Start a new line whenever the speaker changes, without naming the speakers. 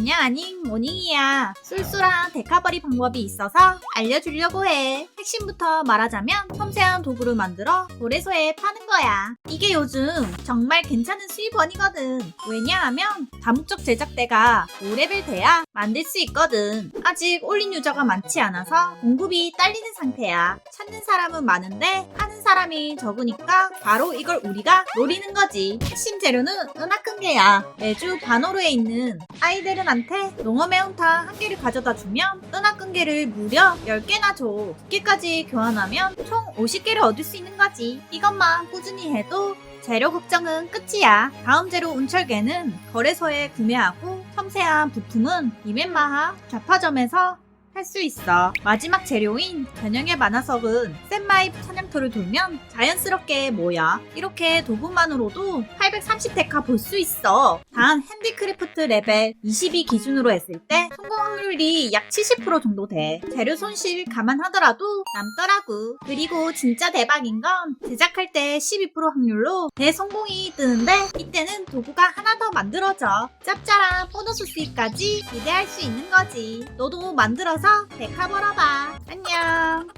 안녕 아닝 모닝이야. 쏠쏠한 데카버리 방법이 있어서 알려주려고 해. 핵심부터 말하자면 섬세한 도구를 만들어 거래소에 파는 거야. 이게 요즘 정말 괜찮은 수입원이거든. 왜냐하면 다목적 제작대가 5레벨 돼야 만들 수 있거든. 아직 올린 유저가 많지 않아서 공급이 딸리는 상태야. 찾는 사람은 많은데 하는 사람이 적으니까 바로 이걸 우리가 노리는 거지. 핵심 재료는 은하끈개야. 매주 반호로에 있는 아이들은 한테 농어 매운탕 한 개를 가져다 주면 은하끈개를 무려 10개나 줘. 2개까지 교환하면 총 50개를 얻을 수 있는 거지. 이것만 꾸준히 해도 재료 걱정은 끝이야. 다음 재료 운철개는 거래소에 구매하고 섬세한 부품은 이멘마하 좌파점에서 할 수 있어. 마지막 재료인 변형의 만화석은 샌마이 사 냥터를 돌면 자연스럽게 모여. 이렇게 도구만으로도 830데카 볼 수 있어. 단 핸디크래프트 레벨 22 기준으로 했을 때 성공 확률이 약 70% 정도 돼. 재료 손실 감안하더라도 남더라고. 그리고 진짜 대박인 건 제작할 때 12% 확률로 대성공이 뜨는데 이때는 도구가 하나 더 만들어져. 짭짤한 보너스 수익까지 기대할 수 있는 거지. 너도 만들어서 데카 벌어봐. 안녕.